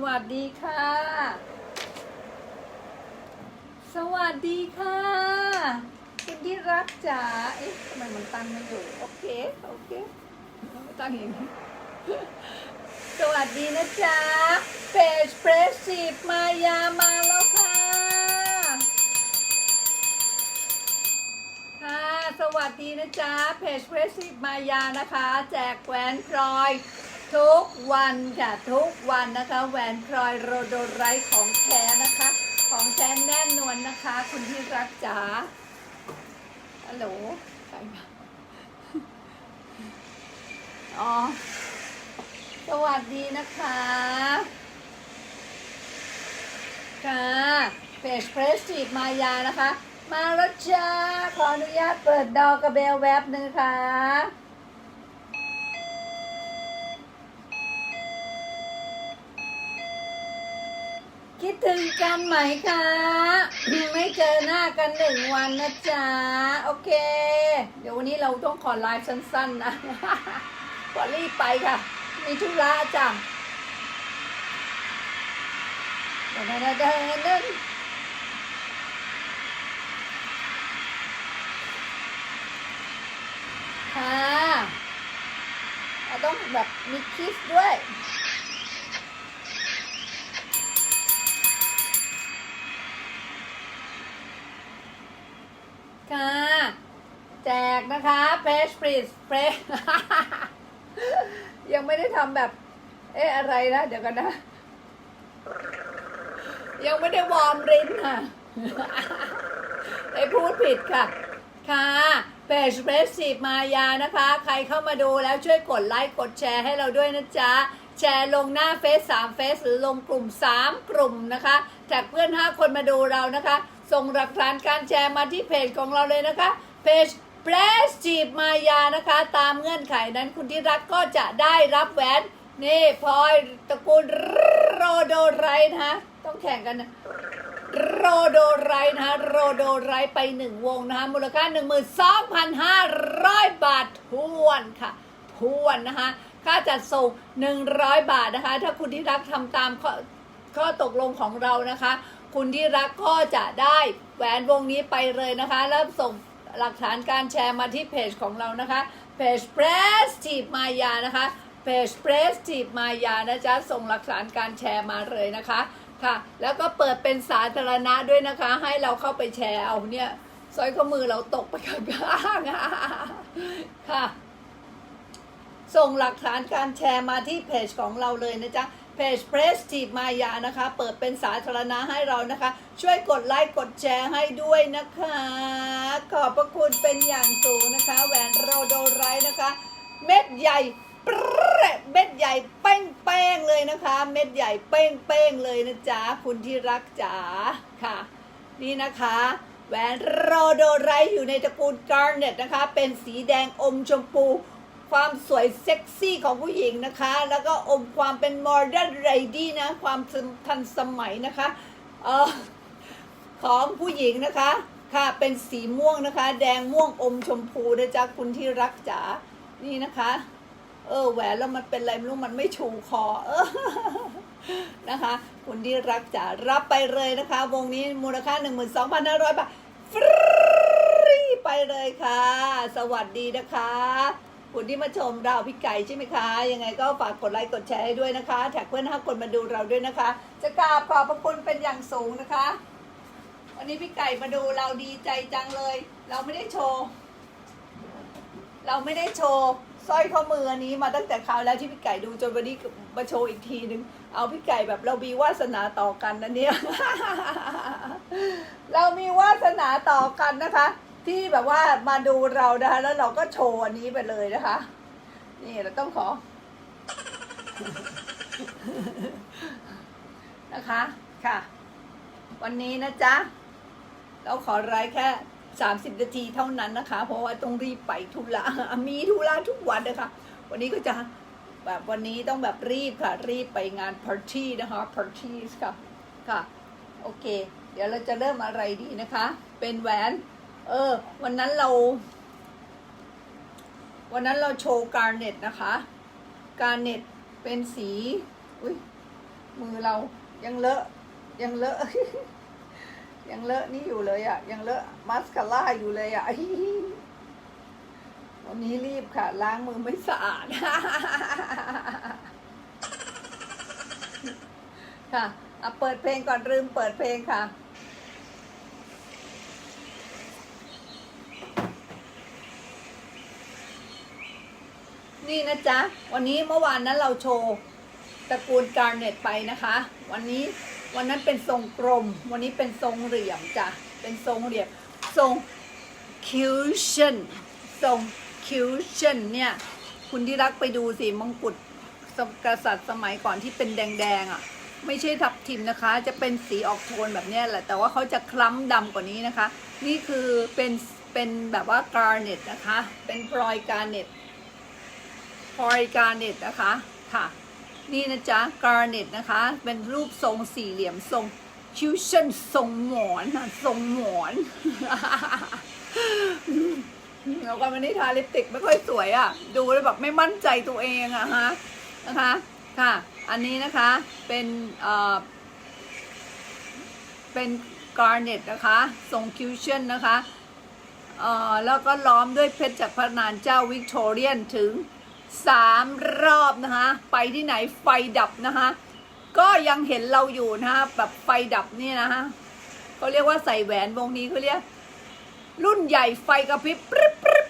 สวัสดีค่ะ สวัสดีค่ะ คุณที่รักจ๋า เอ๊ะทำไมมันตั้งไม่อยู่ โอเค โอเค ตั้งอย่างนี้ สวัสดีนะจ๊ะเพจเพรสซีฟมายามาแล้วค่ะ ค่ะ สวัสดีนะจ๊ะเพจเพรสซีฟมายานะคะ แจกแหวนพลอย ทุกวันค่ะ ทุกวันนะคะแหวนพลอยโรโดไรท์ของแท้นะคะ ของแท้แน่นวลนะคะ คุณที่รักจ๋าฮัลโหลใครมาอ๋อ สวัสดีนะคะค่ะเพจเพรสซีมายานะคะ มาแล้วจ้าขออนุญาตเปิดดอกกระเบลแวบหนึ่งค่ะ คิดถึงกันไหมคะ ไม่เจอหน้ากันหนึ่งวันนะจ๊ะ โอเค เดี๋ยววันนี้เราต้องขอไลฟ์สั้นๆนะขอรีบไปค่ะ มีธุระจ้ะเดินเดินเดินเดินค่ะต้องแบบมีคิสด้วย ค่ะ แจกนะคะเพชปริสเพชยังไม่ได้ทำแบบ เอ๊ะอะไรนะเดี๋ยวกันนะ ยังไม่ได้วอร์มรินค่ะไอ้พูดผิดค่ะ ค่ะเพจเพรสซีฟมายานะคะ ใครเข้ามาดูแล้วช่วยกดไลค์กดแชร์ให้เราด้วยนะจ๊ะ แชร์ลงหน้าเฟซสามเฟซหรือลงกลุ่ม 3 กลุ่มนะคะแท็กเพื่อน 5 คนมาดูเรานะคะ ส่งหลักฐานการแชร์มาที่เพจของเราเลยนะคะ เพจเพรสซีฟมายานะคะ ตามเงื่อนไขนั้นคุณที่รักก็จะได้รับแหวน นี่พลอยตระกูลโรโดไรท์นะคะต้องแข่งกันนะโรโดไรท์นะคะโรโดไรท์ไปหนึ่งวงนะคะมูลค่า 12,500 บาททวนค่ะทวนนะคะค่าจัดส่ง 100 บาทนะคะ ถ้าคุณที่รักทำตามข้อข้อตกลงของเรานะคะ คุณที่รักก็จะได้แหวนวงนี้ไปเลยนะคะ แล้วส่งหลักฐานการแชร์มาที่เพจของเรานะคะ เพจ p r e s t i v e Maya นะคะ เพจ p r e s t i v e Maya นะจ๊ะ ส่งหลักฐานการแชร์มาเลยนะคะ ค่ะ แล้วก็เปิดเป็นสาธารณะด้วยนะคะ ให้เราเข้าไปแชร์เอาเนี่ยสร้อยข้อมือเราตกไปข้างล่างค่ะ ส่งหลักฐานการแชร์มาที่เพจของเราเลยนะจ๊ะ เพจ Prestige Maya นะคะ เปิดเป็นสาธารณะให้เรานะคะ ช่วยกดไลค์กดแชร์ให้ด้วยนะคะ ขอบพระคุณเป็นอย่างสูงนะคะ แหวนโรโดไรท์นะคะ เม็ดใหญ่เม็ดใหญ่เป้งเป้งเลยนะคะ เม็ดใหญ่เป้งเป้งเลยนะจ๊ะคุณที่รักจ๋าค่ะ นี่นะคะแหวนโรโดไรท์อยู่ในตระกูลการ์เน็ตนะคะ เป็นสีแดงอมชมพู ความสวยเซ็กซี่ของผู้หญิงนะคะ แล้วก็อมความเป็นโมเดิร์นเรดี้นะ ความทันสมัยนะคะออของผู้หญิงนะคะ ค่ะ เป็นสีม่วงนะคะ แดงม่วงอมชมพูนะจ๊ะคุณที่รักจ๋า นี่นะคะ เออแหวนแล้วมันเป็นอะไรไม่รู้มันไม่ชูคอ เออนะคะ คุณที่รักจ๋า รับไปเลยนะคะ วงนี้มูลค่า 12,500 บาทฟรีไปเลยค่ะ สวัสดีนะคะ คุณที่มาชมเราพี่ไก่ใช่ไหมคะ ยังไงก็ฝากกดไลค์กดแชร์ให้ด้วยนะคะ แท็กเพื่อนห้าคนมาดูเราด้วยนะคะ จะกราบขอบพระคุณเป็นอย่างสูงนะคะ วันนี้พี่ไก่มาดูเราดีใจจังเลย เราไม่ได้โชว์ เราไม่ได้โชว์สร้อยข้อมืออันนี้มาตั้งแต่คราวแล้วที่พี่ไก่ดูจนวันนี้มาโชว์อีกทีนึง เอาพี่ไก่แบบเรามีวาสนาต่อกันนะเนี่ย เรามีวาสนาต่อกันนะคะ ที่แบบว่ามาดูเรานะคะแล้วเราก็โชว์อันนี้ไปเลยนะคะ นี่เราต้องขอ นะคะค่ะ วันนี้นะจ๊ะ เราขอไลฟ์แค่30นาทีเท่านั้นนะคะ เพราะว่าต้องรีบไปธุระมีธุระทุกวันนะคะ วันนี้ก็จะแบบวันนี้ต้องแบบรีบค่ะ รีบไปงานปาร์ตี้นะคะปาร์ตี้ค่ะค่ะ โอเค เดี๋ยวเราจะเริ่มอะไรดีนะคะ เป็นแหวน เออ วันนั้นเรา วันนั้นเราโชว์การเน็ตนะคะ การเน็ตเป็นสี อุ้ยมือเรายังเลอะยังเลอะ ยังเลอะนี่อยู่เลยอะ่ะ ยังเลอะมัสคาร่าอยู่เลยอะ่ะวันนี้รีบค่ะ ล้างมือไม่สะอาด ค่ะอะเปิดเพลงก่อนลืมเปิดเพลงค่ะ นี่นะจ๊ะ วันนี้เมื่อวานนั้นเราโชว์ตระกูลการเน็ตไปนะคะ วันนี้วันนั้นเป็นทรงกลม วันนี้เป็นทรงเหลี่ยมจ้ะ เป็นทรงเหลี่ยม ทรงคิวชันทรงคิวชันเนี่ย คุณที่รักไปดูสิมงกุฎกษัตริย์สมัยก่อนที่เป็นแดงๆอะ ไม่ใช่ทับทิมนะคะ จะเป็นสีออกโทนแบบเนี้ยแหละ แต่ว่าเขาจะคล้ำดำกว่านี้นะคะ นี่คือเป็นเป็นแบบว่าการเน็ตนะคะ เป็นพลอยการเน็ต พลอยการเน็ตนะคะค่ะ นี่นะจ๊ะการเน็ตนะคะ เป็นรูปทรงสี่เหลี่ยมทรงคิวชั่นทรงหมอนนะทรงหมอนแล้วก็วันนี้ทาลิปสติกไม่ค่อยสวยอะ่ะ ดูแล้วแบบไม่มั่นใจตัวเองอะฮะนะคะค่ะ อันนี้นะคะเป็นเอ่อเป็นการเน็ตนะคะทรงคิวชั่นนะคะเอ่อแล้วก็ล้อมด้วยเพชรจากพระนานเจ้าวิกตอเรียนถึง สามรอบนะคะ ไปที่ไหนไฟดับนะคะ ก็ยังเห็นเราอยู่นะคะแบบไฟดับนี่นะคะเขาเรียกว่าใส่แหวนวงนี้เขาเรียก รุ่นใหญ่ไฟกระพริบปริบปริบ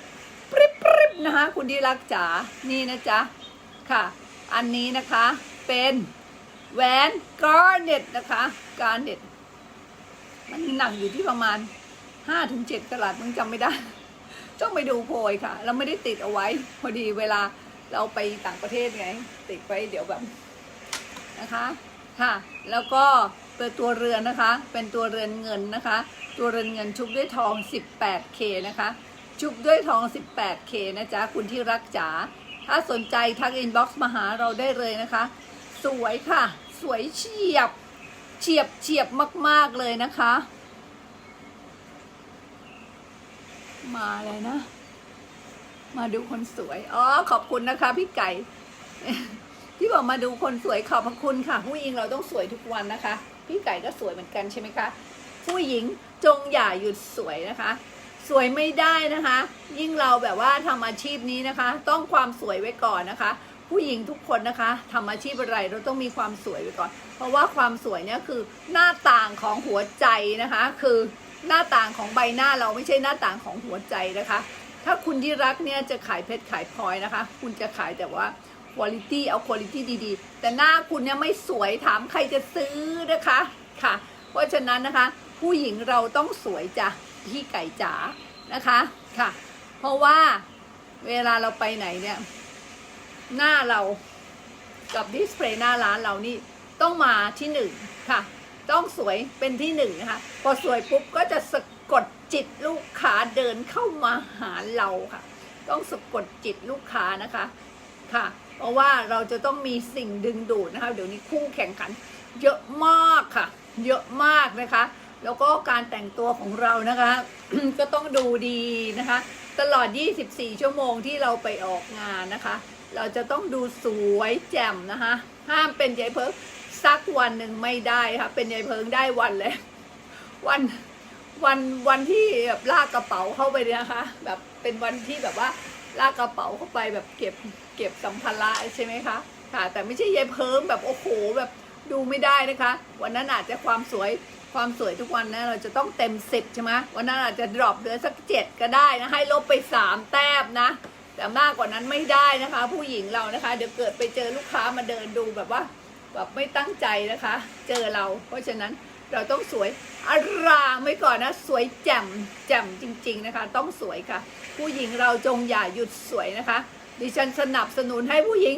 ปริบปริบนะคะ คุณที่รักจ๋านี่นะจ๊ะค่ะ อันนี้นะคะเป็นแหวนการเน็ตนะคะการเน็ตมันหนักอยู่ที่ประมาณ5-7ถึงกลัดมึงจำไม่ได้ ต้องไปดูโพยค่ะ เราไม่ได้ติดเอาไว้ พอดีเวลา เราไปต่างประเทศไง ติดไว้เดี๋ยวแบบนะคะค่ะ แล้วก็เป็นตัวเรือนนะคะ เป็นตัวเรือนเงินนะคะ ตัวเรือนเงินชุบด้วยทอง 18K นะคะ ชุบด้วยทอง 18K นะจ๊ะคุณที่รักจ๋าถ้าสนใจทักอินบ็อกซ์มาหาเราได้เลยนะคะ สวยค่ะ สวยเฉียบเฉียบเฉียบมาก ๆ เลยนะคะ มาเลยนะ มาดูคนสวย อ๋อ ขอบคุณนะคะ พี่ไก่ ที่บอกมาดูคนสวยขอบพระคุณค่ะ ผู้หญิงเราต้องสวยทุกวันนะคะ พี่ไก่ก็สวยเหมือนกันใช่ไหมคะ ผู้หญิงจงอย่าหยุดสวยนะคะ สวยไม่ได้นะคะ ยิ่งเราแบบว่าทำอาชีพนี้นะคะ ต้องความสวยไว้ก่อนนะคะ ผู้หญิงทุกคนนะคะทำอาชีพอะไรเราต้องมีความสวยไว้ก่อน เพราะว่าความสวยเนี่ยคือหน้าต่างของหัวใจนะคะ คือหน้าต่างของใบหน้าเราไม่ใช่หน้าต่างของหัวใจนะคะ ถ้าคุณที่รักเนี่ยจะขายเพชรขายพลอยนะคะ คุณจะขายแต่ว่าคุณภาพเอาคุณภาพดีๆ แต่หน้าคุณเนี่ยไม่สวยถามใครจะซื้อนะคะค่ะ เพราะฉะนั้นนะคะ ผู้หญิงเราต้องสวยจ้ะพี่ไก่จ๋านะคะค่ะ เพราะว่าเวลาเราไปไหนเนี่ย หน้าเรากับดิสเพลย์หน้าร้านเรานี่ต้องมาที่หนึ่งค่ะ ต้องสวยเป็นที่หนึ่งนะคะ พอสวยปุ๊บก็จะสะ กดจิตลูกค้าเดินเข้ามาหาเราค่ะ ต้องสะกดจิตลูกค้านะคะค่ะ เพราะว่าเราจะต้องมีสิ่งดึงดูดนะคะ เดี๋ยวนี้คู่แข่งขัน เยอะมากค่ะ เยอะมากนะคะ แล้วก็การแต่งตัวของเรานะคะ ก็ต้องดูดีนะคะ ตลอด 24 ชั่วโมงที่เราไปออกงานนะคะ เราจะต้องดูสวยแจ่มนะคะ ห้ามเป็นยายเพิงสักวันหนึ่งไม่ได้ค่ะ เป็นยายเพิงได้วันเลยวัน วันวันที่แบบลากกระเป๋าเข้าไปเนี่ยนะคะ แบบเป็นวันที่แบบว่าลากกระเป๋าเข้าไปแบบเก็บเก็บสัมภาระใช่ไหมคะค่ะ แต่ไม่ใช่ยายเพิงแบบโอ้โหแบบดูไม่ได้นะคะ วันนั้นอาจจะความสวยความสวยทุกวันนะเราจะต้องเต็มสิบใช่ไหมวันนั้นอาจจะดรอปเหลือสักเจ็ดก็ได้นะให้ลบไปสามแต้มนะ แต่มากกว่านั้นไม่ได้นะคะ ผู้หญิงเรานะคะ เดี๋ยวเกิดไปเจอลูกค้ามาเดินดูแบบว่า แบบไม่ตั้งใจนะคะ เจอเรา เพราะฉะนั้น เราต้องสวยอารามไว้ก่อนนะ สวยแจ่มแจ่มจริง ๆนะคะ ต้องสวยค่ะ ผู้หญิงเราจงอย่าหยุดสวยนะคะ ดิฉันสนับสนุนให้ผู้หญิง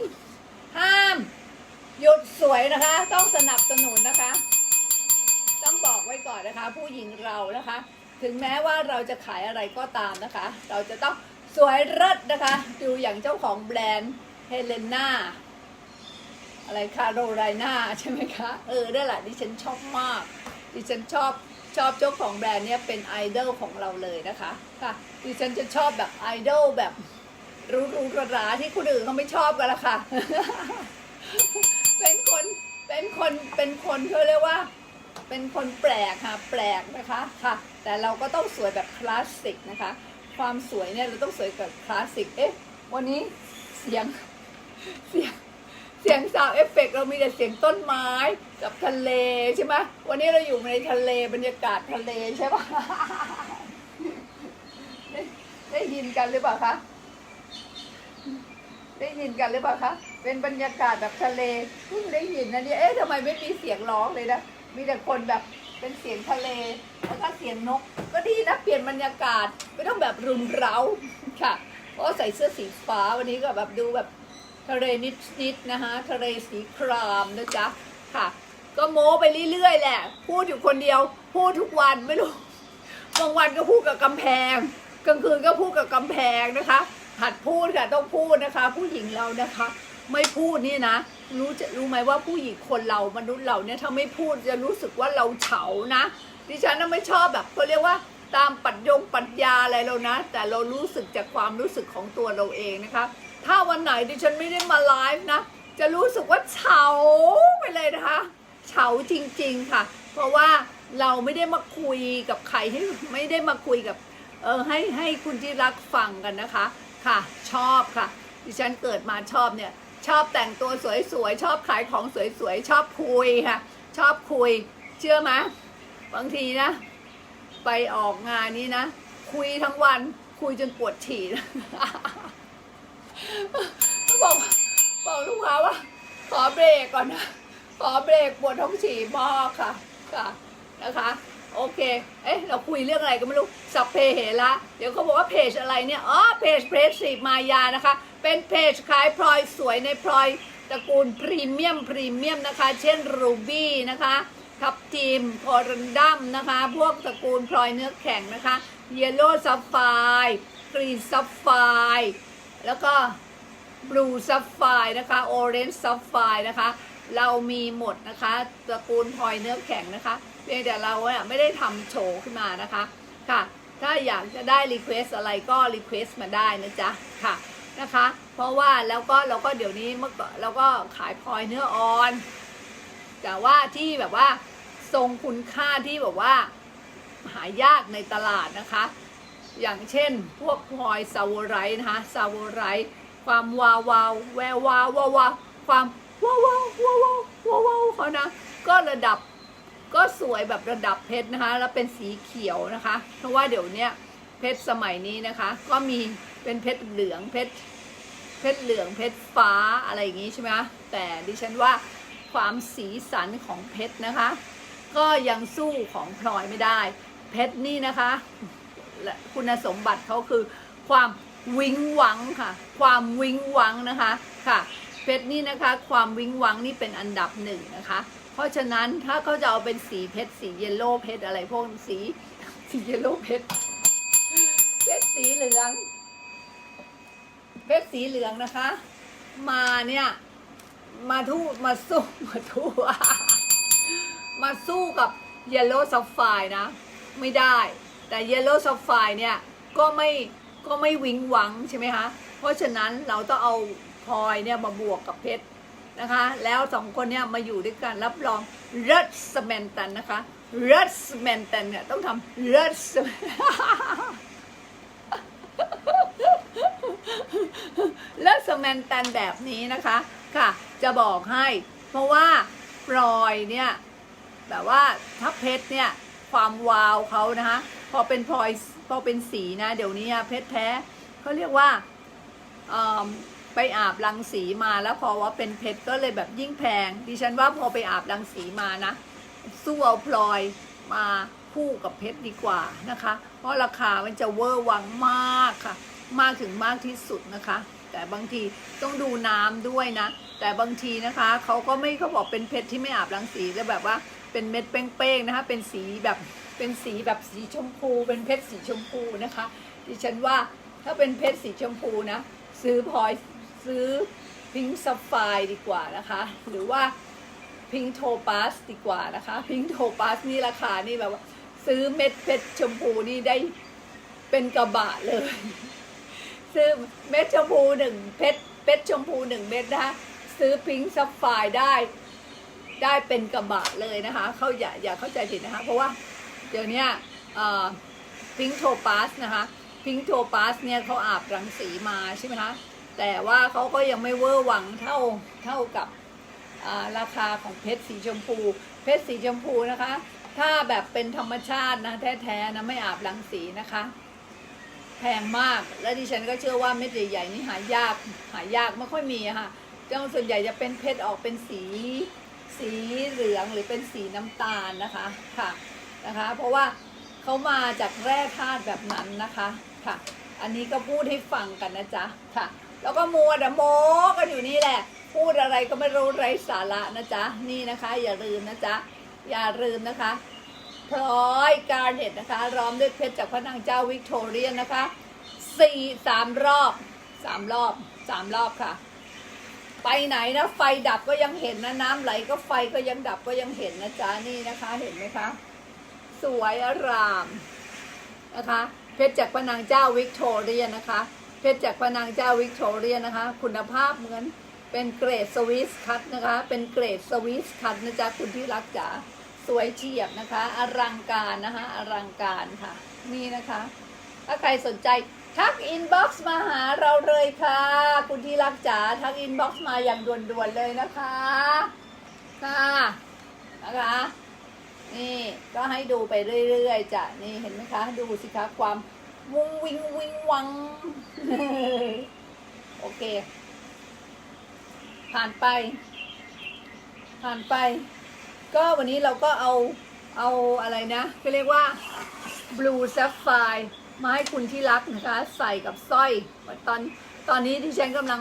ห้าม หยุดสวยนะคะ ต้องสนับสนุนนะคะ ต้องบอกไว้ก่อนนะคะ ผู้หญิงเรานะคะ ถึงแม้ว่าเราจะขายอะไรก็ตามนะคะ เราจะต้องสวยเลิศนะคะ ดูอย่างเจ้าของแบรนด์เฮเลนา อะไรคาโรไลนาใช่ไหมคะ เออนั่นแหละดิฉันชอบมาก ดิฉันชอบชอบเจ้าของแบรนด์เนี้ยเป็นไอดอลของเราเลยนะคะค่ะดิฉันจะชอบแบบไอดอลแบบรู้รู้กระราที่คนอื่นเขาไม่ชอบกันละค่ะ เป็นคนเป็นคนเป็นคนเขาเรียกว่า เป็นคนแปลกค่ะ แปลกนะคะค่ะ แต่เราก็ต้องสวยแบบคลาสสิกนะคะ ความสวยเนี่ยเราต้องสวยแบบคลาสสิกเอ๊ะวันนี้เสียงเสียง เสียงซาวเอฟเฟกเรามีแต่เสียงต้นไม้กับทะเลใช่ไหมวันนี้เราอยู่ในทะเลบรรยากาศทะเลใช่ปะได้ได้ยินกันหรือเปล่าคะได้ยินกันหรือเปล่าคะเป็นบรรยากาศแบบทะเลเพิ่งได้ยินนะเนี่ยเอ๊ะทำไมไม่มีเสียงร้องเลยนะมีแต่คนแบบเป็นเสียงทะเลแล้วก็เสียงนก ก็ดีนะเปลี่ยนบรรยากาศไม่ต้องแบบรุมเร้าค่ะเพราะใส่เสื้อสีฟ้าวันนี้ก็แบบดูแบบ ทะเลนิดๆนะคะทะเลสีครามนะจ๊ะค่ะ ก็โม้ไปเรื่อยๆแหละ พูดอยู่คนเดียว พูดทุกวันไม่รู้บางวันก็พูดกับกำแพงกลางคืนก็พูดกับกำแพงนะคะ หัดพูดค่ะต้องพูดนะคะ ผู้หญิงเรานะคะ ไม่พูดนี่นะ รู้จะรู้ไหมว่าผู้หญิงคนเรามนุษย์เราเนี่ยถ้าไม่พูดจะรู้สึกว่าเราเฉานะดิฉันน่ะไม่ชอบแบบเขาเรียกว่าตามปัญญงปัญญาอะไรเรานะ แต่เรารู้สึกจากความรู้สึกของตัวเราเองนะคะ ถ้าวันไหนดิฉันไม่ได้มาไลฟ์นะ จะรู้สึกว่าเฉาไปเลยนะคะเฉาจริง ๆค่ะ เพราะว่าเราไม่ได้มาคุยกับใครให้ไม่ได้มาคุยกับเออให้ให้คุณที่รักฟังกันนะคะค่ะ ชอบค่ะ ดิฉันเกิดมาชอบเนี่ย ชอบแต่งตัวสวยๆ ชอบขายของสวยๆ ชอบคุยค่ะ ชอบคุย เชื่อไหมบางทีนะ ไปออกงานนี้นะ คุยทั้งวันคุยจนปวดฉี่ บอกบอกลูกค้าว่า ขอเบรกก่อนนะ ขอเบรกปวดท้องฉี่มากค่ะ ค่ะ นะคะ โอเค เอ๊ะ เราคุยเรื่องอะไรก็ไม่รู้ สัพเพเหระ เดี๋ยวเขาบอกว่าเพจอะไรเนี่ย อ๋อ เพจเพจสีมายานะคะ เป็นเพจขายพลอยสวยในพลอยตระกูลพรีเมียมพรีเมียมนะคะ เช่นรูบี้นะคะทับทีมคอรันดัมนะคะ พวกตระกูลพลอยเนื้อแข็งนะคะ เยลโล่ซัฟไฟกรีนซัฟไฟ แล้วก็บลูซัฟไฟนะคะโอเรนจ์ซัฟไฟนะคะ เรามีหมดนะคะตระกูลพลอยเนื้อแข็งนะคะเพียงแต่เราเนี่ยไม่ได้ทำโชว์ขึ้นมานะคะค่ะ ถ้าอยากจะได้รีเควสอะไรก็รีเควสมาได้นะจ๊ะค่ะนะคะ เพราะว่าแล้วก็เราก็เดี๋ยวนี้เมื่อก่อนเราก็ขายพลอยเนื้ออ่อน แต่ว่าที่แบบว่าทรงคุณค่าที่แบบว่าหายากในตลาดนะคะ อย่างเช่น พวกพลอยซาวไรนะคะซาวไรความวาววาวแวววาวาววาวความวาววาววาววาววาวาวเขานะ ก็ระดับก็สวยแบบระดับเพชรนะคะ แล้วเป็นสีเขียวนะคะ เพราะว่าเดี๋ยวนี้เพชรสมัยนี้นะคะ ก็มีเป็นเพชรเหลืองเพชรเพชรเหลืองเพชรฟ้าอะไรอย่างงี้ใช่ไหมคะแต่ดิฉันว่าความสีสันของเพชรนะคะ ก็ยังสู้ของพลอยไม่ได้ เพชรนี่นะคะ และคุณสมบัติเขาคือความวิงวังค่ะ ความวิงวังนะคะค่ะเพชรนี่นะคะความวิงวังนี่เป็นอันดับหนึ่งนะคะ เพราะฉะนั้นถ้าเขาจะเอาเป็นสีเพชรสีเยลโล่เพชรอะไรพวกสีสีเยลโล่เพชรเพชรสีเหลืองเพชรสีเหลืองนะคะ มาเนี่ยมาทู่มาสู้มาทู่มาสู้กับเยลโล่ซัฟไฟนะ ไม่ได้ แต่เยลโล่ซัฟไฟเนี่ยก็ไม่ก็ไม่วิงหวังใช่ไหมคะเพราะฉะนั้นเราต้องเอาพลอยเนี่ยมาบวกกับเพชรนะคะ แล้วสองคนเนี่ยมาอยู่ด้วยกันรับรองเลิศสแมนตันนะคะเลิศสแมนตันเนี่ยต้องทำเลิศเลิศสแมนตันแบบนี้นะคะค่ะ จะบอกให้ เพราะว่าพลอยเนี่ยแบบว่าถ้าเพชรเนี่ยความวาวเขานะคะ พอเป็นพลอยพอเป็นสีนะ เดี๋ยวนี้อะเพชรแท้เขาเรียกว่าไปอาบรังสีมาแล้วพอว่าเป็นเพชรก็เลยแบบยิ่งแพง ดิฉันว่าพอไปอาบรังสีมานะ สู้เอาพลอยมาคู่กับเพชรดีกว่านะคะ เพราะราคามันจะเวอร์วังมากค่ะ มากถึงมากที่สุดนะคะ แต่บางทีต้องดูน้ำด้วยนะ แต่บางทีนะคะเขาก็ไม่เขาบอกเป็นเพชรที่ไม่อาบรังสีแต่แบบว่าเป็นเม็ดเป้งๆนะคะ เป็นสีแบบ เป็นสีแบบสีชมพูเป็นเพชรสีชมพูนะคะดิฉันว่าถ้าเป็นเพชรสีชมพูนะ ซื้อพลอยซื้อพิงค์ซัฟไฟดีกว่านะคะ หรือว่าพิงค์โทปาสดีกว่านะคะพิงค์โทปาสนี่ราคานี่แบบว่าซื้อเม็ดเพชรชมพูนี่ได้เป็นกระบะเลย ซื้อเม็ดชมพูหนึ่งเพชรเพชรชมพูหนึ่งเม็ดนะคะซื้อพิงค์ซับไฟได้ได้เป็นกระบะเลยนะคะ เขาอย่าอย่าเข้าใจผิดนะคะ เพราะว่า เดี๋ยวนี้พิงโทปัสนะคะพิงโทปัสเนี่ยเขาอาบรังสีมาใช่ไหมคะแต่ว่าเขาก็ยังไม่เวอร์หวังเท่าเท่ากับราคาของเพชรสีชมพู เพชรสีชมพูนะคะ ถ้าแบบเป็นธรรมชาตินะแท้ๆนะไม่อาบรังสีนะคะแพงมากและดิฉันก็เชื่อว่าเม็ดใหญ่ๆนี่หายากหายากไม่ค่อยมีค่ะเจ้าส่วนใหญ่จะเป็นเพชรออกเป็นสีสีเหลืองหรือเป็นสีน้ำตาลนะคะค่ะ นะคะ เพราะว่าเขามาจากแร่ธาตุแบบนั้นนะคะค่ะ อันนี้ก็พูดให้ฟังกันนะจ๊ะค่ะ แล้วก็มัวแต่โมกันอยู่นี่แหละ พูดอะไรก็ไม่รู้ไรสาระนะจ๊ะนี่นะคะ อย่าลืมนะจ๊ะอย่าลืมนะคะพลอยการเน็ตนะคะร้อมด้วยเพชรจากพระนางเจ้าวิกตอเรียนนะคะสี่สามรอบสามรอบสามรอบค่ะ ไปไหนนะ ไฟดับก็ยังเห็นนะ น้ำไหลก็ไฟก็ยังดับก็ยังเห็นนะจ๊ะนี่นะคะเห็นไหมคะ สวยอารามนะคะ เพชรจากพระนางเจ้าวิกตอเรียนะคะ เพชรจากพระนางเจ้าวิกตอเรียนะคะ คุณภาพเหมือนเป็นเกรดสวิสคัตนะคะ เป็นเกรดสวิสคัตนะจ๊ะคุณที่รักจ๋าสวยเฉียบนะคะ อลังการนะคะอลังการค่ะ นี่นะคะ ถ้าใครสนใจทักอินบ็อกซ์มาหาเราเลยค่ะ คุณที่รักจ๋าทักอินบ็อกซ์มาอย่างด่วนๆเลยนะคะ ค่ะ นะคะ นี่ก็ให้ดูไปเรื่อยๆจ้ะนี่เห็นไหมคะดูสิคะความวุ้งวิงวิงวัง โอเค ผ่านไป ผ่านไป ก็วันนี้เราก็เอาเอาอะไรนะก็เรียกว่า blue sapphire มาให้คุณที่รักนะคะ ใส่กับสร้อย ตอนตอนนี้ที่ฉันกำลัง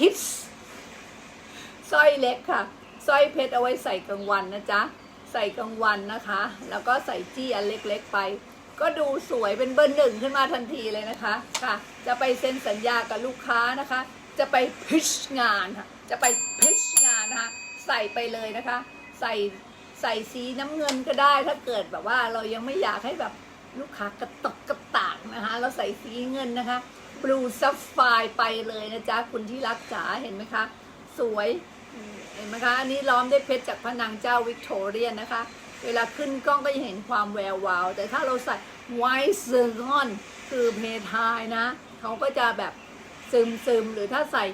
ฮิตสร้อยเล็กค่ะสร้อยเพชรเอาไว้ใส่กลางวันนะจ๊ะ ใส่กลางวันนะคะ แล้วก็ใส่จี้อันเล็กๆไป ก็ดูสวยเป็นเบอร์หนึ่งขึ้นมาทันทีเลยนะคะค่ะ จะไปเซ็นสัญญากับลูกค้านะคะ จะไปพิชงานค่ะจะไปพิชงานนะคะใส่ไปเลยนะคะ ใส่ใส่สีน้ำเงินก็ได้ถ้าเกิดแบบว่าเรายังไม่อยากให้แบบลูกค้ากระตกกระตากนะคะเราใส่สีเงินนะคะ blue sapphire ไปเลยนะจ๊ะคุณที่รักจ๋าเห็นไหมคะ สวย ห็นไหมคะอันนี้ล้อมด้วยเพชรจากพระนางเจ้าวิกตอเรียนนะคะ เวลาขึ้นกล้องก็จะเห็นความแวววาว แต่ถ้าเราใส่ไวท์เซอร์กอนคือเพทายนะเขาก็จะแบบซึมซึมๆหรือถ้าใส่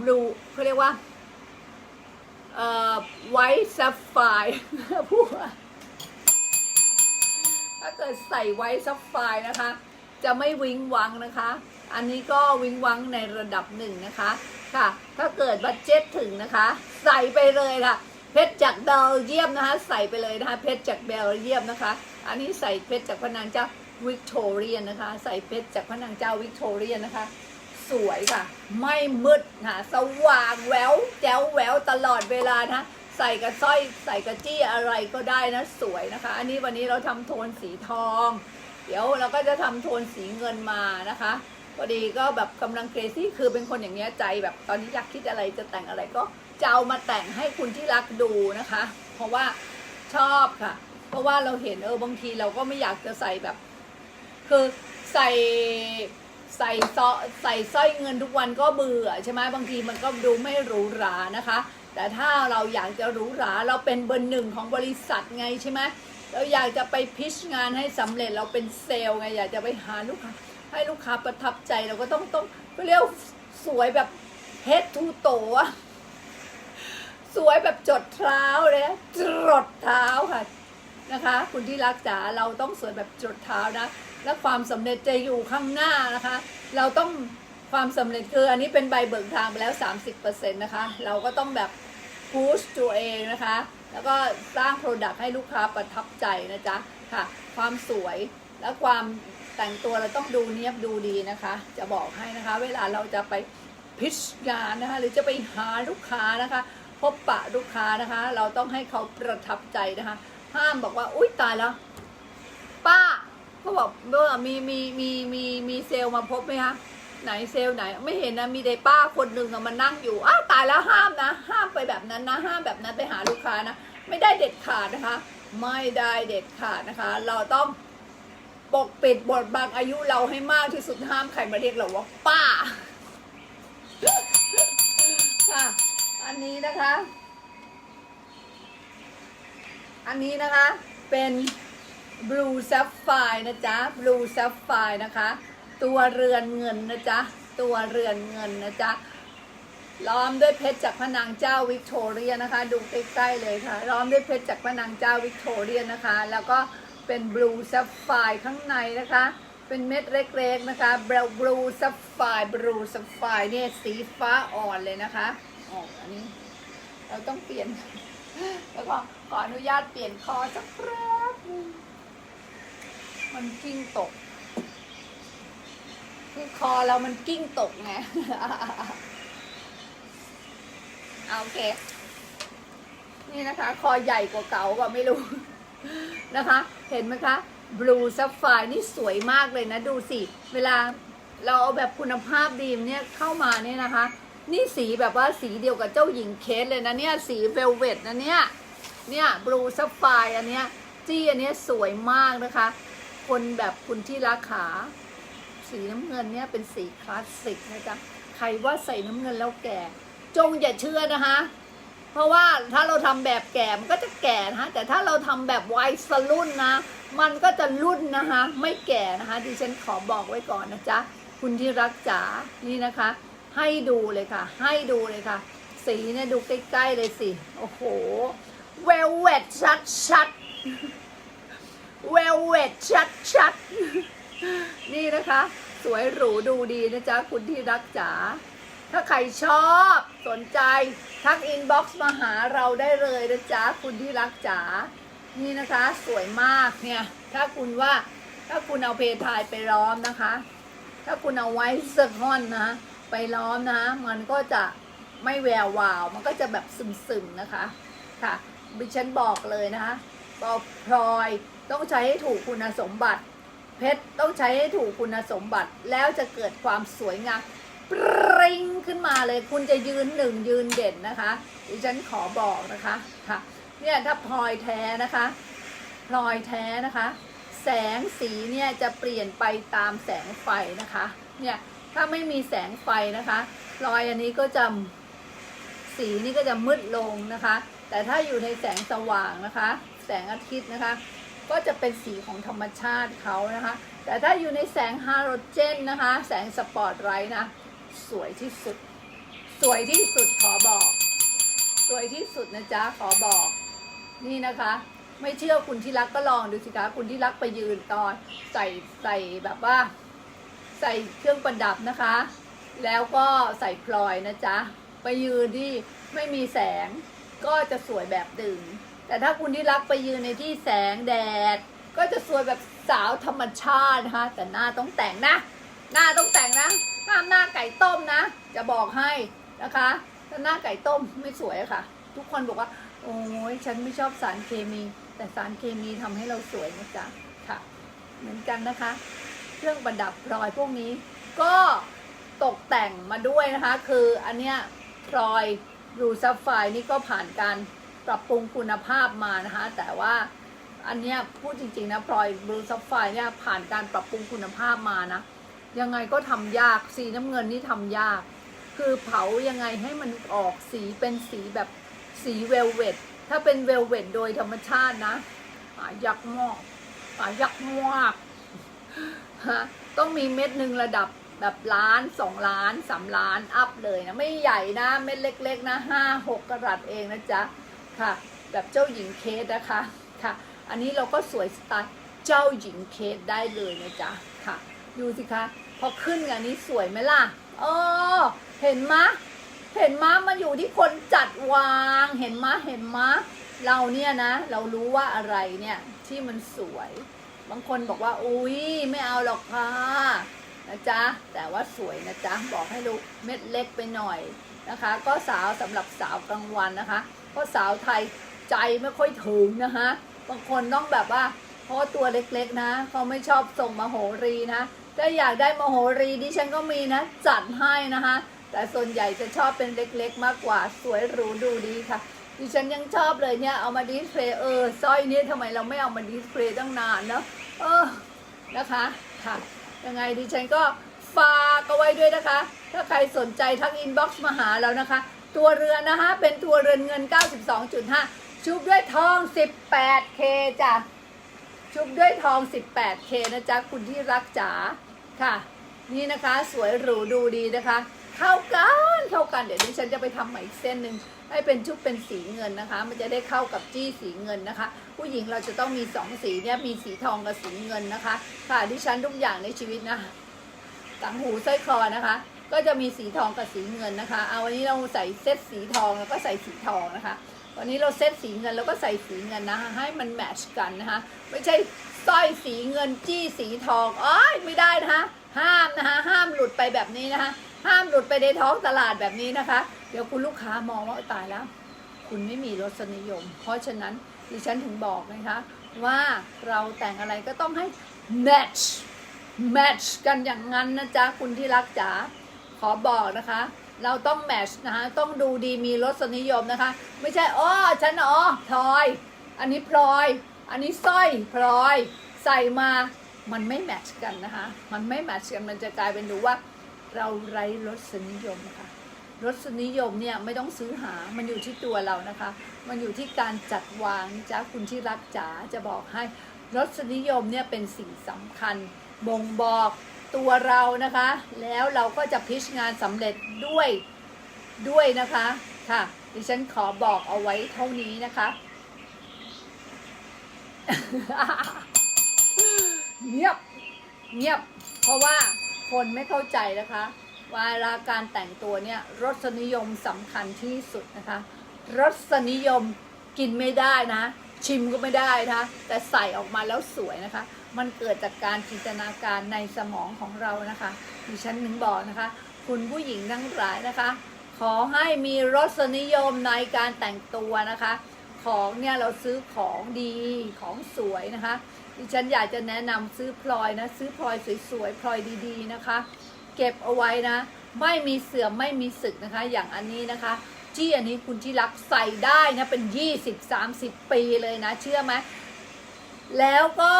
บลูเขาเรียกว่าเอ่อไวท์ซัฟไฟพูดว่าถ้าเกิดใส่ไวท์ซัฟไฟนะคะ จะไม่วิงวังนะคะ อันนี้ก็วิงวังในระดับหนึ่งนะคะ ค่ะ ถ้าเกิดบัตเจ็ตถึงนะคะ ใส่ไปเลยค่ะ เพชรจากเบลเยียมนะคะ ใส่ไปเลยนะคะ เพชรจากเบลเยียมนะคะ อันนี้ใส่เพชรจากพระนางเจ้าวิกตอเรียนนะคะ ใส่เพชรจากพระนางเจ้าวิกตอเรียนนะคะ สวยค่ะ ไม่มืดค่ะสว่างแววแจ๋วแววตลอดเวลานะใส่กับสร้อยใส่กับจี้อะไรก็ได้นะสวยนะคะ อันนี้วันนี้เราทำโทนสีทอง เดี๋ยวเราก็จะทำโทนสีเงินมานะคะ พอดีก็แบบกำลังเครซี่คือเป็นคนอย่างเงี้ยใจแบบตอนนี้อยากคิดอะไรจะแต่งอะไรก็จะเอามาแต่งให้คุณที่รักดูนะคะ เพราะว่าชอบค่ะ เพราะว่าเราเห็นเออบางทีเราก็ไม่อยากจะใส่แบบ คือใส่ใส่ซอใส่สร้อยเงินทุกวันก็เบื่อใช่ไหมบางทีมันก็ดูไม่หรูหรานะคะ แต่ถ้าเราอยากจะหรูหราเราเป็นเบอร์หนึ่งของบริษัทไงใช่ไหมเราอยากจะไปพิชงานให้สำเร็จเราเป็นเซลล์ไงอยากจะไปหาลูกค้า ให้ลูกค้าประทับใจเราก็ต้องต้องเรียกสวยแบบเฮดทูโตอะสวยแบบจดเท้าเลยจรดเท้าค่ะนะคะ คุณที่รักจ๋าเราต้องสวยแบบจดเท้านะ และความสำเร็จจะอยู่ข้างหน้านะคะ เราต้องความสำเร็จคืออันนี้เป็นใบเบิกทางไปแล้ว 30%นะคะ เราก็ต้องแบบพุชตัวเองนะคะ แล้วก็สร้างโปรดักต์ให้ลูกค้าประทับใจนะจ๊ะค่ะ ความสวยและความ แต่งตัวเราต้องดูเนียบดูดีนะคะ จะบอกให้นะคะ เวลาเราจะไปพิชงานนะคะ หรือจะไปหาลูกค้านะคะ พบปะลูกค้านะคะ เราต้องให้เขาประทับใจนะคะ ห้ามบอกว่าอุ้ยตายแล้ว ป้าเขาบอกเมื่อมีมีมีมีมีเซลล์มาพบไหมคะไหนเซลล์ไหน ไม่เห็นนะมีแต่ป้าคนหนึ่งอะมันนั่งอยู่อ้าตายแล้วห้ามนะ ห้ามไปแบบนั้นนะ ห้ามแบบนั้นไปหาลูกค้านะ ไม่ได้เด็ดขาดนะคะ ไม่ได้เด็ดขาดนะคะ เราต้อง ปกปิดบทบังอายุเราให้มากที่สุดห้ามใครมาเรียกเราว่าป้า ค่ะ อันนี้นะคะ อันนี้นะคะ เป็น Blue Sapphire นะจ๊ะ Blue Sapphire นะคะ ตัวเรือนเงินนะจ๊ะ ตัวเรือนเงินนะจ๊ะ ล้อมด้วยเพชรจากพระนางเจ้าวิกตอเรียนะคะ ดูใกล้ๆเลยค่ะ ล้อมด้วยเพชรจากพระนางเจ้าวิกตอเรียนะคะ แล้วก็ เป็นบลูซัฟไฟข้างในนะคะ เป็นเม็ดเล็กๆนะคะบลูบลูซัฟไฟบลูซัฟไฟเนี่ยสีฟ้าอ่อนเลยนะคะอ๋ออันนี้ เราต้องเปลี่ยน แล้วก็ขออนุญาตเปลี่ยนคอสักแป๊บมันกิ้งตก คือคอเรามันกิ้งตกไงเอาโอเค นี่นะคะ คอใหญ่กว่าเก่าก็ไม่รู้ นะคะ เห็นไหมคะ Blue Sapphire นี่สวยมากเลยนะ ดูสิ เวลาเราเอาแบบคุณภาพดีมเนี่ยเข้ามาเนี่ยนะคะ นี่สีแบบว่าสีเดียวกับเจ้าหญิงเคสเลยนะเนี่ย สีเวลเวตนะเนี่ย เนี่ย Blue Sapphire อันเนี้ยจี้อันเนี้ยสวยมากนะคะ คนแบบคุณที่ราคาสีน้ำเงินเนี่ยเป็นสีคลาสสิกนะจ๊ะ ใครว่าใส่น้ำเงินแล้วแก่ จงอย่าเชื่อนะคะ เพราะว่าถ้าเราทำแบบแก่มันก็จะแก่นะคะแต่ถ้าเราทำแบบวัยสรุ่นนะ มันก็จะรุ่นนะคะ ไม่แก่นะคะดิฉันขอบอกไว้ก่อนนะจ๊ะคุณที่รักจ๋านี่นะคะ ให้ดูเลยค่ะ ให้ดูเลยค่ะ สีเนี่ยดูใกล้ ๆ เลยสิ โอ้โหเวลเวตชัดชัดเวลเวตชัดชัดนี่นะคะ สวยหรูดูดีนะจ๊ะคุณที่รักจ๋า ถ้าใครชอบสนใจ ทักอินบ็อกซ์มาหาเราได้เลยนะจ๊ะคุณที่รักจ๋านี่นะคะสวยมากเนี่ย ถ้าคุณว่าถ้าคุณเอาเพทายไปล้อมนะคะ ถ้าคุณเอาไว้เซอร์คอนนะ ไปล้อมนะมันก็จะไม่แวววาว มันก็จะแบบซึมๆนะคะ ค่ะดิฉันบอกเลยนะคะก็พลอยต้องใช้ให้ถูกคุณสมบัติ เพชรต้องใช้ให้ถูกคุณสมบัติแล้วจะเกิดความสวยงาม ปริงขึ้นมาเลย คุณจะยืนหนึ่งยืนเด่นนะคะดิฉันขอบอกนะคะค่ะเนี่ยถ้าพลอยแท้นะคะพลอยแท้นะคะ แสงสีเนี่ยจะเปลี่ยนไปตามแสงไฟนะคะ เนี่ยถ้าไม่มีแสงไฟนะคะพลอยอันนี้ก็จะสีนี่ก็จะมืดลงนะคะ แต่ถ้าอยู่ในแสงสว่างนะคะ แสงอาทิตย์นะคะ ก็จะเป็นสีของธรรมชาติเขานะคะ แต่ถ้าอยู่ในแสงฮาโลเจนนะคะ แสงสปอตไลท์นะ สวยที่สุด สวยที่สุดขอบอก สวยที่สุดนะจ๊ะขอบอก นี่นะคะ ไม่เชื่อคุณที่รักก็ลองดูสิคะคุณที่รักไปยืนตอนใส่ใส่แบบว่า ใส่เครื่องประดับนะคะ แล้วก็ใส่พลอยนะจ๊ะไปยืนที่ไม่มีแสงก็จะสวยแบบดึง แต่ถ้าคุณที่รักไปยืนในที่แสงแดด ก็จะสวยแบบสาวธรรมชาตินะคะ แต่หน้าต้องแต่งนะ หน้าต้องแต่งนะ ห้ามหน้าไก่ต้มนะ จะบอกให้นะคะถ้าหน้าไก่ต้มไม่สวยอะค่ะ ทุกคนบอกว่า โอ้ยฉันไม่ชอบสารเคมี แต่สารเคมีทำให้เราสวยนะจ๊ะค่ะ เหมือนกันนะคะ เครื่องประดับพลอยพวกนี้ ก็ตกแต่งมาด้วยนะคะ คืออันเนี้ยพลอยรูซัฟไฟนี่ก็ผ่านการปรับปรุงคุณภาพมานะคะ แต่ว่าอันเนี้ยพูดจริงๆนะพลอยบลูซัฟไฟเนี่ยผ่านการปรับปรุงคุณภาพมานะ ยังไงก็ทำยากสีน้ำเงินนี่ทำยาก คือเผายังไงให้มันออกสีเป็นสีแบบสีเวลเวตถ้าเป็นเวลเวตโดยธรรมชาตินะหายากมากหายากมากฮะต้องมีเม็ดหนึ่งระดับแบบล้านสองล้านสามล้านอัพเลยนะ ไม่ใหญ่นะเม็ดเล็ก ๆ นะห้าหกกระดัดเองนะจ๊ะค่ะ แบบเจ้าหญิงเคสนะคะค่ะ อันนี้เราก็สวยสไตล์เจ้าหญิงเคสได้เลยนะจ๊ะค่ะ ดูสิคะ พอขึ้นกับอันนี้สวยไหมล่ะเออ เห็นมะ เห็นมะมันอยู่ที่คนจัดวาง เห็นมะเห็นมะ เราเนี่ยนะ เรารู้ว่าอะไรเนี่ยที่มันสวย บางคนบอกว่า อุ้ยไม่เอาหรอกค่ะนะจ๊ะ แต่ว่าสวยนะจ๊ะ บอกให้รู้เม็ดเล็กไปหน่อยนะคะ ก็สาวสำหรับสาวกลางวันนะคะเพราะสาวไทยใจไม่ค่อยถึงนะคะ บางคนต้องแบบว่า เพราะตัวเล็กๆนะเขาไม่ชอบส่งมาโหรีนะ ถ้าอยากได้มโหรีดิฉันก็มีนะ จัดให้นะคะ แต่ส่วนใหญ่จะชอบเป็นเล็กๆ มากกว่าสวยหรูดูดีค่ะ ดิฉันยังชอบเลยเนี่ยเอามาดิสเพลย์เออสร้อยนี้ทำไมเราไม่เอามาดิสเพลย์ตั้งนานเนาะเออนะคะค่ะยังไงดิฉันก็ฝากเอาไว้ด้วยนะคะ ถ้าใครสนใจทักอินบ็อกซ์มาหาเรานะคะ ตัวเรือนนะคะ เป็นตัวเรือนเงิน 92.5 ชุบด้วยทอง 18K จ้ะชุบด้วยทอง 18K นะจ๊ะ คุณที่รักจ๋า ค่ะ นี่นะคะสวยหรูดูดีนะคะ เข้ากันเข้ากันเดี๋ยวดิฉันจะไปทำใหม่อีกเส้นหนึ่งให้เป็นชุบเป็นสีเงินนะคะ มันจะได้เข้ากับจี้สีเงินนะคะ ผู้หญิงเราจะต้องมีสองสีเนี่ยมีสีทองกับสีเงินนะคะ ค่ะดิฉันทุกอย่างในชีวิตนะต่างหูสร้อยคอนะคะ ก็จะมีสีทองกับสีเงินนะคะ เอาวันนี้เราใส่เซตสีทองแล้วก็ใส่สีทองนะคะ วันนี้เราเซตสีเงินแล้วก็ใส่สีเงินนะคะให้มันแมทช์กันนะคะไม่ใช่สร้อยสีเงินจี้สีทองอ้อยไม่ได้นะคะห้ามนะคะห้ามหลุดไปแบบนี้นะคะห้ามหลุดไปในท้องตลาดแบบนี้นะคะ เดี๋ยวคุณลูกค้ามองว่าตายแล้ว คุณไม่มีรสนิยม เพราะฉะนั้นดิฉันถึงบอกนะคะว่าเราแต่งอะไรก็ต้องให้ match match กันอย่างนั้นนะจ๊ะคุณที่รักจ๋าขอบอกนะคะ เราต้อง match นะคะต้องดูดีมีรสนิยมนะคะ ไม่ใช่อ๋อฉันอ๋อพลอย อันนี้พลอย อันนี้สร้อยพลอย ใส่มามันไม่แมทช์กันนะคะ มันไม่แมทช์กันมันจะกลายเป็นดูว่า เราไร้รสนิยมค่ะรสนิยมเนี่ยไม่ต้องซื้อหา มันอยู่ที่ตัวเรานะคะ มันอยู่ที่การจัดวางจ้าคุณที่รักจ๋าจะบอกให้ รสนิยมเนี่ยเป็นสิ่งสำคัญ บ่งบอก ตัวเรานะคะ แล้วเราก็จะพิชงานสำเร็จด้วยด้วยนะคะค่ะ ดิฉันขอบอกเอาไว้เท่านี้นะคะ เงียบเงียบ เพราะว่าคนไม่เข้าใจนะคะเวลาการแต่งตัวเนี่ยรสนิยมสำคัญที่สุดนะคะ รสนิยมกินไม่ได้นะ ชิมก็ไม่ได้นะแต่ใส่ออกมาแล้วสวยนะคะมันเกิดจากการจินตนาการในสมองของเรานะคะดิฉันถึงบอกนะคะ คุณผู้หญิงทั้งหลายนะคะ ขอให้มีรสนิยมในการแต่งตัวนะคะ ของเนี่ยเราซื้อของดีของสวยนะคะ ดิฉันอยากจะแนะนำซื้อพลอยนะซื้อพลอยสวยๆพลอยดีๆนะคะ เก็บเอาไว้นะ ไม่มีเสื่อมไม่มีสึกนะคะ อย่างอันนี้นะคะจี้อันนี้คุณที่รักใส่ได้นะเป็น 20-30 ปีเลยนะ เชื่อไหมแล้วก็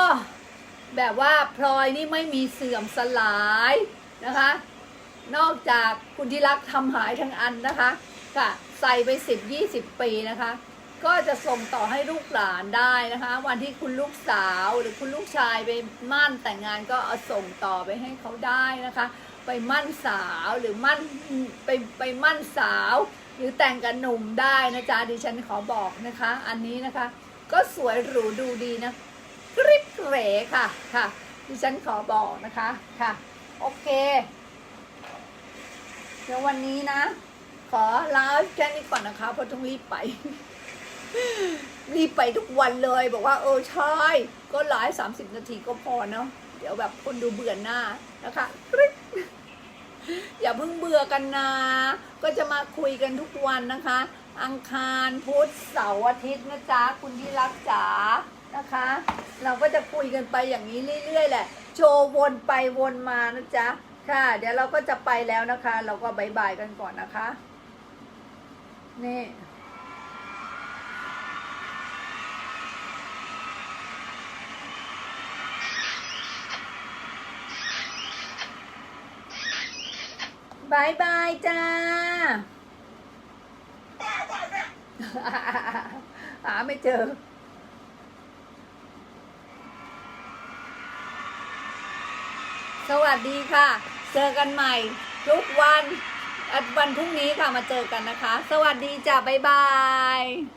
แบบว่าพลอยนี่ไม่มีเสื่อมสลายนะคะ นอกจากคุณที่รักทำหายทั้งอันนะคะค่ะใส่ไป 10-20 ปีนะคะ ก็จะส่งต่อให้ลูกหลานได้นะคะ วันที่คุณลูกสาวหรือคุณลูกชายไปมั่นแต่งงานก็เอาส่งต่อไปให้เขาได้นะคะ ไปมั่นสาวหรือมั่นไปไปมั่นสาว หรือแต่งกับหนุ่มได้นะจ๊ะดิฉันขอบอกนะคะ อันนี้นะคะ ก็สวยหรูดูดีนะ กริบเกรค่ะค่ะ ดิฉันขอบอกนะคะค่ะ โอเค เดี๋ยววันนี้นะ ขอลาแค่นี้ก่อนนะคะเพราะต้องรีบไป รีบไปทุกวันเลย บอกว่าเออใช่ก็ไลฟ์สามสิบนาทีก็พอเนาะเดี๋ยวแบบคนดูเบื่อหน้านะคะกริบอย่าเพิ่งเบื่อกันนะ ก็จะมาคุยกันทุกวันนะคะ อังคารพุธเสาร์อาทิตย์นะจ๊ะ คุณที่รักจ๋า นะคะ เราก็จะคุยกันไปอย่างนี้เรื่อยๆแหละ โชว์วนไปวนมานะจ๊ะ ค่ะ เดี๋ยวเราก็จะไปแล้วนะคะ เราก็บายบายกันก่อนนะคะ นี่บายบายจ้าหาไม่เจอ สวัสดีค่ะ เจอกันใหม่ทุกวันอะวันพรุ่งนี้ค่ะมาเจอกันนะคะ สวัสดีจ้ะบ๊ายบาย